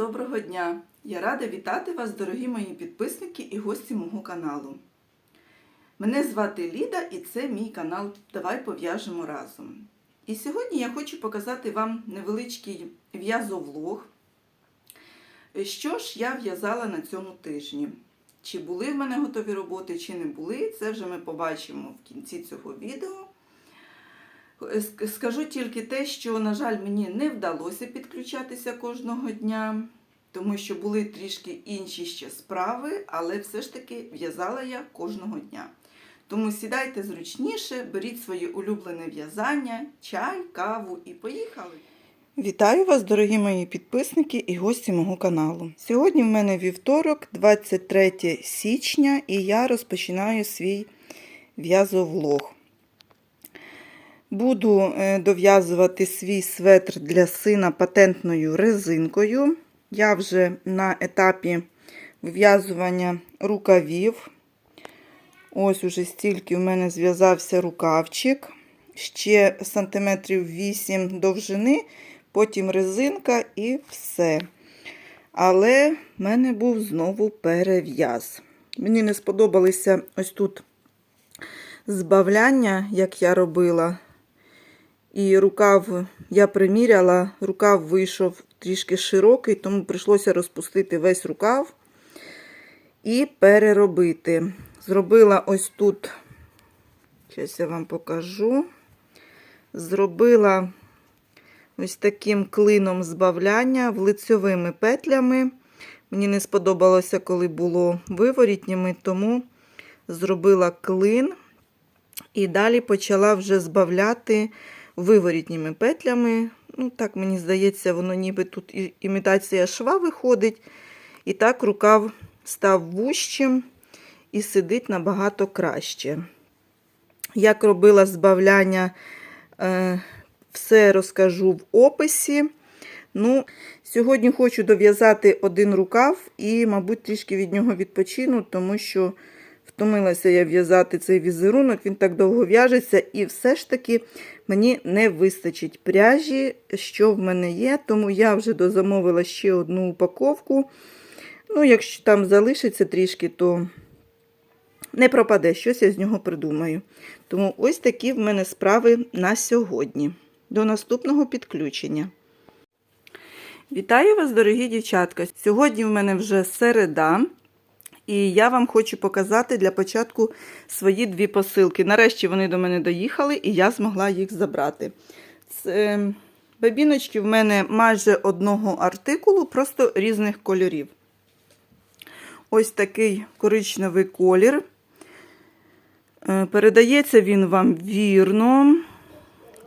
доброго дня! Я рада вітати вас, дорогі мої підписники і гості мого каналу. Мене звати Ліда і це мій канал Давай пов'яжемо разом. І сьогодні я хочу показати вам невеличкий в'язовлог, що ж я в'язала на цьому тижні. Чи були в мене готові роботи, чи не були, це вже ми побачимо в кінці цього відео. Ск- Скажу тільки те, що, на жаль, мені не вдалося підключатися кожного дня, тому що були трішки інші ще справи, але все ж таки в'язала я кожного дня. Тому сідайте зручніше, беріть своє улюблене в'язання, чай, каву і поїхали. Вітаю вас, дорогі мої підписники і гості мого каналу. Сьогодні в мене вівторок, 23 січня, і я розпочинаю свій в'язовлог. Буду е, дов'язувати свій светр для сина патентною резинкою. Я вже на етапі вив'язування рукавів. Ось уже стільки в мене зв'язався рукавчик. Ще сантиметрів 8 довжини, потім резинка і все. Але в мене був знову перев'яз. Мені не сподобалися ось тут збавляння, як я робила. І рукав я приміряла, рукав вийшов трішки широкий, тому прийшлося розпустити весь рукав і переробити. Зробила ось тут, зараз я вам покажу. Зробила ось таким клином збавляння лицьовими петлями. Мені не сподобалося, коли було виворітніми, тому зробила клин і далі почала вже збавляти виворітніми петлями. Ну, так, мені здається, воно ніби тут імітація шва виходить. І так рукав став вущим і сидить набагато краще. Як робила збавляння, е, все розкажу в описі. Ну, Сьогодні хочу дов'язати один рукав і, мабуть, трішки від нього відпочину, тому що втомилася я в'язати цей візерунок, він так довго в'яжеться, і все ж таки мені не вистачить пряжі, що в мене є, тому я вже дозамовила ще одну упаковку. Ну, якщо там залишиться трішки, то не пропаде, щось я з нього придумаю. Тому ось такі в мене справи на сьогодні. До наступного підключення. Вітаю вас, дорогі дівчатка! Сьогодні в мене вже середа, і я вам хочу показати для початку свої дві посилки. Нарешті вони до мене доїхали, і я змогла їх забрати. Це бабіночки в мене майже одного артикулу, просто різних кольорів. Ось такий коричневий колір. Е, Передається він вам вірно.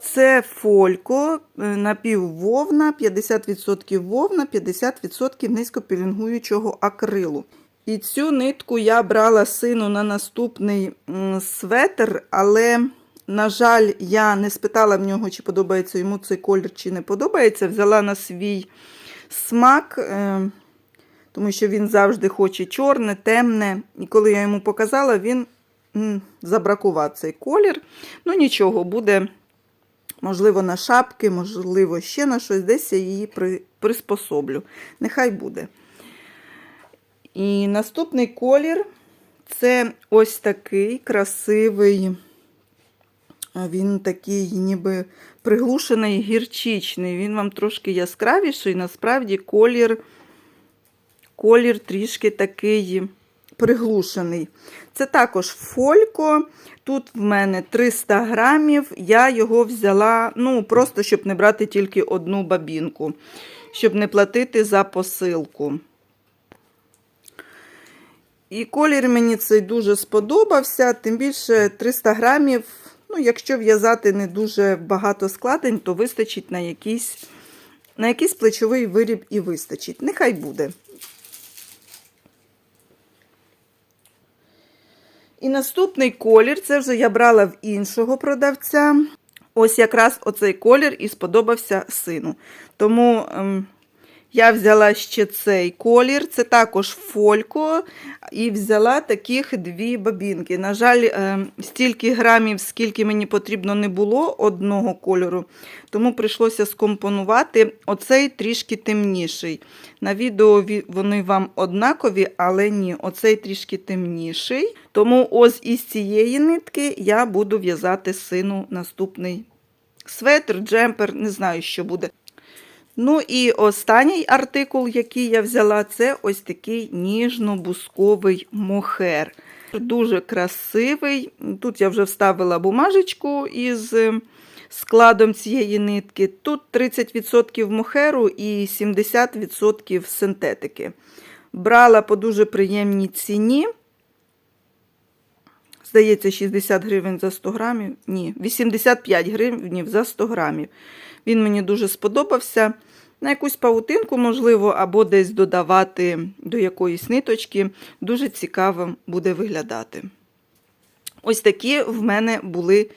Це фолько, е, напіввовна, 50% вовна, 50% низькопілінгуючого акрилу. І цю нитку я брала сину на наступний светр, але, на жаль, я не спитала в нього, чи подобається йому цей колір, чи не подобається. Взяла на свій смак, е, тому що він завжди хоче чорне, темне. І коли я йому показала, він забракував цей колір. Ну, нічого, буде. Можливо, на шапки, можливо, ще на щось, десь я її при, приспособлю. Нехай буде. І наступний колір це ось такий красивий, він такий ніби приглушений гірчичний. Він вам трошки яскравіший, насправді колір, колір трішки такий приглушений. Це також фолько. Тут в мене 300 грамів. Я його взяла, ну, просто щоб не брати тільки одну бабінку, щоб не платити за посилку. І колір мені цей дуже сподобався, тим більше 300 грамів. Ну, якщо в'язати не дуже багато складень, то вистачить на якийсь, на якийсь плечовий виріб і вистачить. Нехай буде. І наступний колір, це вже я брала в іншого продавця. Ось якраз оцей колір і сподобався сину. Тому ем, Я взяла ще цей колір, це також фолько, і взяла таких дві бабінки. На жаль, е, стільки грамів, скільки мені потрібно, не було одного кольору, тому прийшлося скомпонувати оцей трішки темніший. На відео вони вам однакові, але ні, оцей трішки темніший. Тому ось із цієї нитки я буду в'язати сину наступний светр, джемпер, не знаю, що буде. Ну і останній артикул, який я взяла, це ось такий ніжно-бусковий мохер. Дуже красивий. Тут я вже вставила бумажечку із е, складом цієї нитки. Тут 30% мохеру і 70% синтетики. Брала по дуже приємній ціні. Здається, 60 гривень за 100 грамів. Ні, 85 гривень за 100 грамів. Він мені дуже сподобався. На якусь паутинку, можливо, або десь додавати до якоїсь ниточки. Дуже цікаво буде виглядати. Ось такі в мене були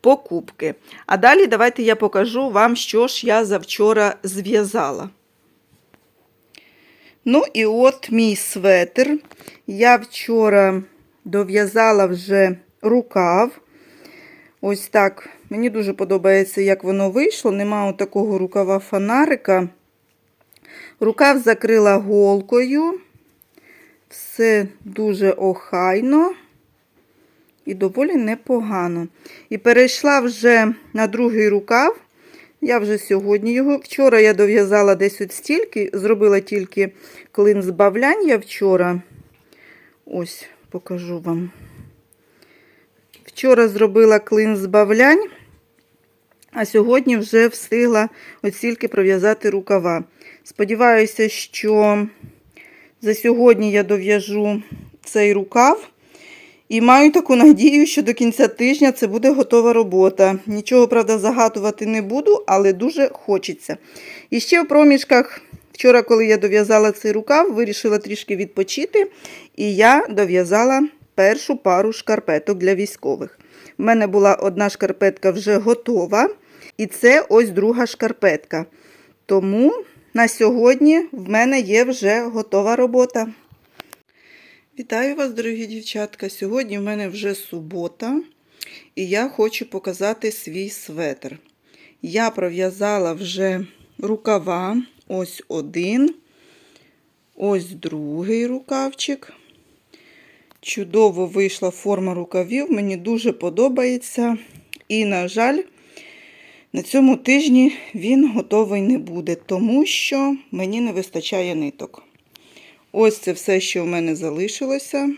покупки. А далі давайте я покажу вам, що ж я завчора зв'язала. Ну і от мій светр. Я вчора дов'язала вже рукав. Ось так. Мені дуже подобається, як воно вийшло. Нема такого рукава фонарика. Рукав закрила голкою. Все дуже охайно і доволі непогано. І перейшла вже на другий рукав. Я вже сьогодні його. Вчора я дов'язала десь от стільки, зробила тільки клин збавляння вчора. Ось, покажу вам. Вчора зробила клин збавлянь, а сьогодні вже встигла от стільки пров'язати рукава. Сподіваюся, що за сьогодні я дов'яжу цей рукав. І маю таку надію, що до кінця тижня це буде готова робота. Нічого, правда, загадувати не буду, але дуже хочеться. І ще в проміжках, вчора, коли я дов'язала цей рукав, вирішила трішки відпочити. І я дов'язала першу пару шкарпеток для військових. У мене була одна шкарпетка вже готова, і це ось друга шкарпетка. Тому на сьогодні в мене є вже готова робота. Вітаю вас, дорогі дівчатка! Сьогодні в мене вже субота, і я хочу показати свій светр. Я пров'язала вже рукава, ось один, ось другий рукавчик. Чудово вийшла форма рукавів, мені дуже подобається. І, на жаль, на цьому тижні він готовий не буде, тому що мені не вистачає ниток. Ось це все, що в мене залишилося.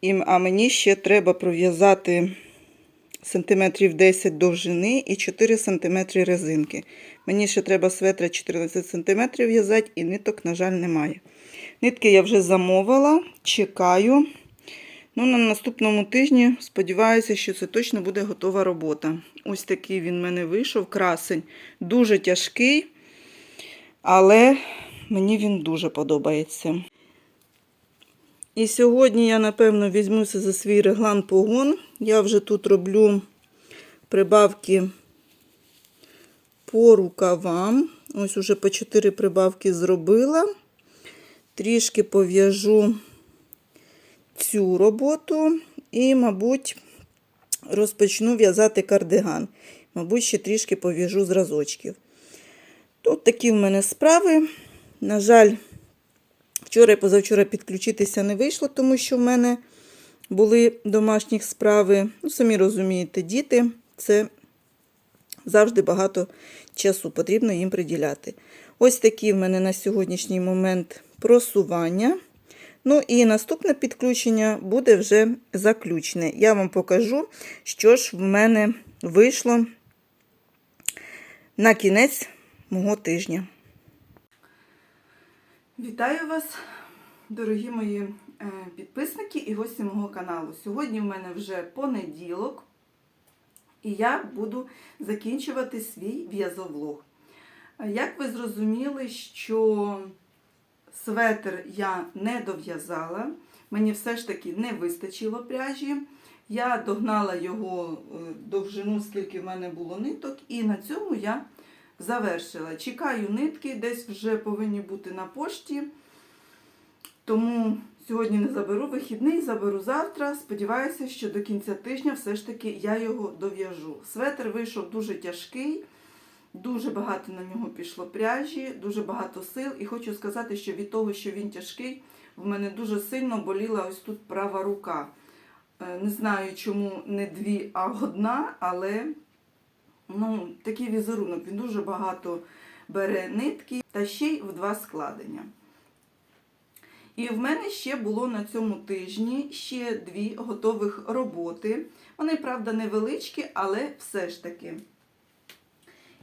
І, а мені ще треба пров'язати сантиметрів 10 довжини і 4 см резинки. Мені ще треба светра 14 см в'язати, і ниток, на жаль, немає. Нитки я вже замовила, чекаю. Ну, на наступному тижні сподіваюся, що це точно буде готова робота. Ось такий він в мене вийшов, красень. Дуже тяжкий, але мені він дуже подобається. І сьогодні я, напевно, візьмуся за свій реглан погон. Я вже тут роблю прибавки по рукавам. Ось уже по 4 прибавки зробила. Трішки пов'яжу цю роботу і, мабуть, розпочну в'язати кардиган. Мабуть, ще трішки пов'яжу зразочків. Тут такі в мене справи. На жаль, вчора і позавчора підключитися не вийшло, тому що в мене були домашні справи. Ну, самі розумієте, діти це завжди багато часу потрібно їм приділяти. Ось такі в мене на сьогоднішній момент просування. Ну і наступне підключення буде вже заключне. Я вам покажу, що ж в мене вийшло на кінець мого тижня. Вітаю вас, дорогі мої е, підписники і гості мого каналу. Сьогодні в мене вже понеділок, і я буду закінчувати свій в'язовлог. Як ви зрозуміли, що светр я не дов'язала, мені все ж таки не вистачило пряжі. Я догнала його е, довжину, скільки в мене було ниток, і на цьому я завершила. Чекаю нитки, десь вже повинні бути на пошті. Тому сьогодні не заберу вихідний, заберу завтра. Сподіваюся, що до кінця тижня все ж таки я його дов'яжу. Светр вийшов дуже тяжкий, дуже багато на нього пішло пряжі, дуже багато сил. І хочу сказати, що від того, що він тяжкий, в мене дуже сильно боліла ось тут права рука. Е, Не знаю, чому не дві, а одна, але ну, такий візерунок. Він дуже багато бере нитки та ще й в два складення. І в мене ще було на цьому тижні ще дві готових роботи. Вони, правда, невеличкі, але все ж таки.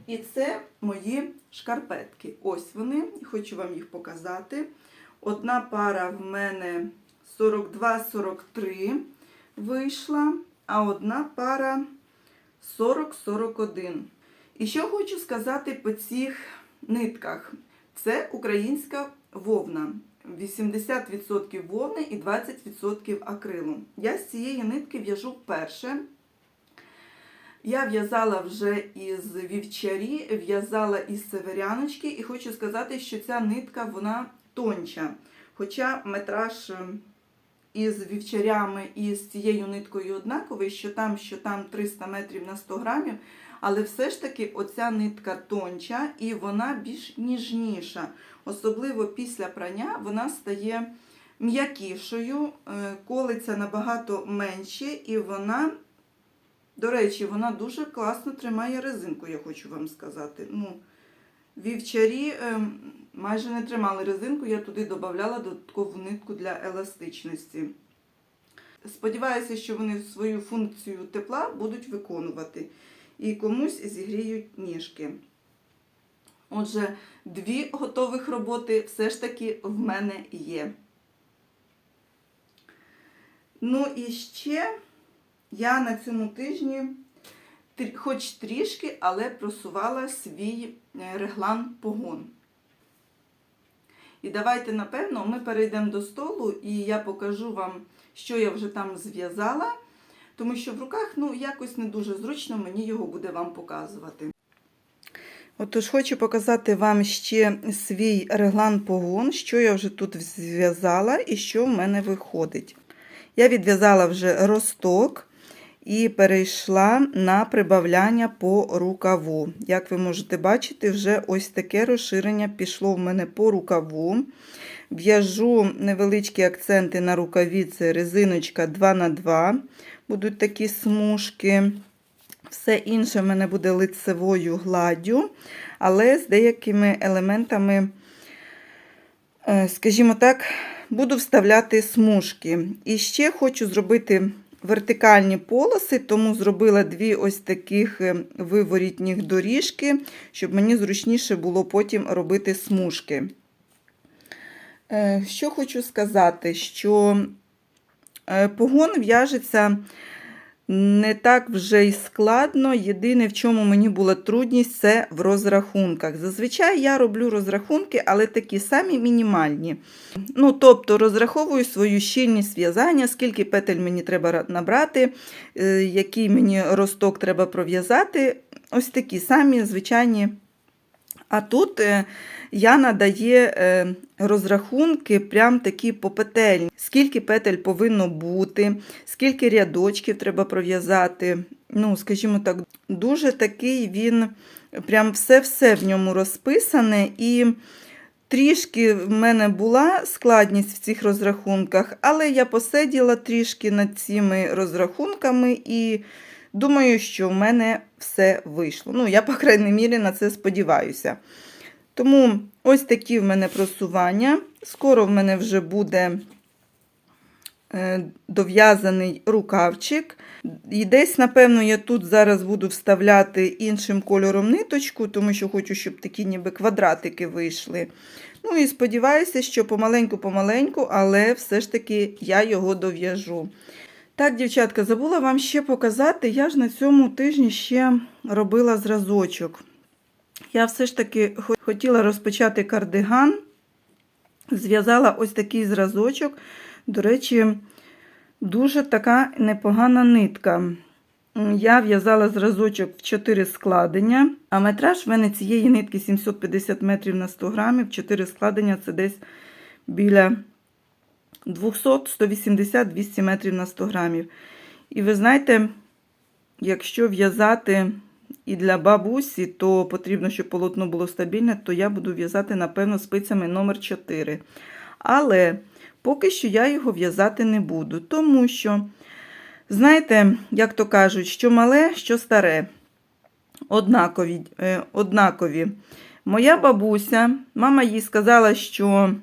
І це мої шкарпетки. Ось вони, хочу вам їх показати. Одна пара в мене 42-43 вийшла, а одна пара 40-41. І що хочу сказати по цих нитках. Це українська вовна. 80% вовни і 20% акрилу. Я з цієї нитки в'яжу вперше. Я в'язала вже із вівчарі, в'язала із северяночки, і хочу сказати, що ця нитка вона тонча. Хоча метраж е, із вівчарями і з цією ниткою однаковий, що там, що там 300 метрів на 100 грамів, але все ж таки оця нитка тонча і вона більш ніжніша. Особливо після прання вона стає м'якішою, е, колиться набагато менше, і вона, до речі, вона дуже класно тримає резинку, я хочу вам сказати. Ну, Вівчарі е, майже не тримали резинку, я туди додавала додаткову нитку для еластичності. Сподіваюся, що вони свою функцію тепла будуть виконувати і комусь зігріють ніжки. Отже, дві готових роботи все ж таки в мене є. Ну і ще я на цьому тижні, хоч трішки, але просувала свій е, реглан погон. І давайте, напевно, ми перейдемо до столу, і я покажу вам, що я вже там зв'язала, тому що в руках ну, якось не дуже зручно мені його буде вам показувати. Отож, хочу показати вам ще свій реглан погон, що я вже тут зв'язала і що в мене виходить. Я відв'язала вже росток і перейшла на прибавляння по рукаву. Як ви можете бачити, вже ось таке розширення пішло в мене по рукаву. В'яжу невеличкі акценти на рукаві, це резиночка 2х2, будуть такі смужки. Все інше в мене буде лицевою гладдю, але з деякими елементами, е, скажімо так, буду вставляти смужки. І ще хочу зробити вертикальні полоси, тому зробила дві ось таких е, виворітніх доріжки, щоб мені зручніше було потім робити смужки. Е, Що хочу сказати, що е, погон в'яжеться не так вже й складно. Єдине, в чому мені була трудність, це в розрахунках. Зазвичай я роблю розрахунки, але такі самі мінімальні. Ну, Тобто розраховую свою щільність в'язання, скільки петель мені треба набрати, е, який мені росток треба пров'язати. Ось такі самі звичайні. А тут е, Яна дає е, розрахунки, прям такі попетельні. Скільки петель повинно бути, скільки рядочків треба пров'язати. Ну, скажімо так, дуже такий він, прям все-все в ньому розписане. І трішки в мене була складність в цих розрахунках, але я посиділа трішки над цими розрахунками і думаю, що в мене все вийшло. Ну, я, по крайній мірі, на це сподіваюся. Тому ось такі в мене просування. Скоро в мене вже буде е, дов'язаний рукавчик. І десь, напевно, я тут зараз буду вставляти іншим кольором ниточку, тому що хочу, щоб такі ніби квадратики вийшли. Ну і сподіваюся, що помаленьку-помаленьку, але все ж таки я його дов'яжу. Так, дівчатка, забула вам ще показати, я ж на цьому тижні ще робила зразочок. Я все ж таки хотіла розпочати кардиган, зв'язала ось такий зразочок. До речі, дуже така непогана нитка. Я в'язала зразочок в 4 складення, а метраж в мене цієї нитки 750 метрів на 100 грамів. 4 складення це десь біля 200-180-200 метрів на 100 грамів. І ви знаєте, якщо в'язати і для бабусі, то потрібно, щоб полотно було стабільне, то я буду в'язати, напевно, спицями номер 4. Але поки що я його в'язати не буду, тому що, знаєте, як то кажуть, що мале, що старе, однакові. Е, однакові. Моя бабуся, мама їй сказала, що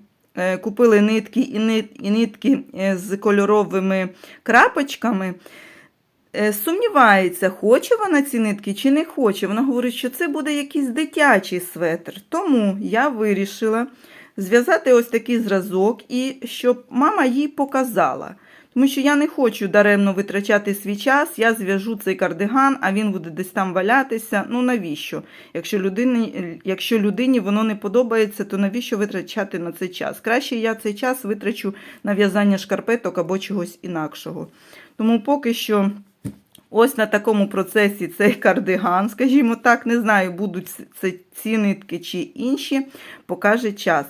купили нитки і, нит, і нитки е, з кольоровими крапочками. Е, Сумнівається, хоче вона ці нитки чи не хоче. Вона говорить, що це буде якийсь дитячий светр. Тому я вирішила зв'язати ось такий зразок і щоб мама їй показала. Тому що я не хочу даремно витрачати свій час, я зв'яжу цей кардиган, а він буде десь там валятися. Ну навіщо? Якщо людині, якщо людині воно не подобається, то навіщо витрачати на це час? Краще я цей час витрачу на в'язання шкарпеток або чогось інакшого. Тому поки що. Ось на такому процесі цей кардиган, скажімо так, не знаю, будуть це ці нитки чи інші, покаже час.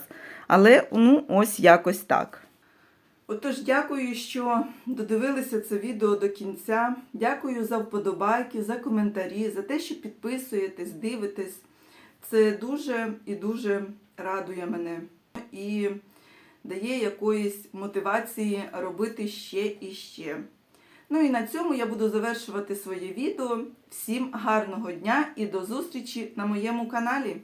Але ну, ось якось так. Отож, дякую, що додивилися це відео до кінця. Дякую за вподобайки, за коментарі, за те, що підписуєтесь, дивитесь. Це дуже і дуже радує мене і дає якоїсь мотивації робити ще і ще. Ну і на цьому я буду завершувати своє відео. Всім гарного дня і до зустрічі на моєму каналі.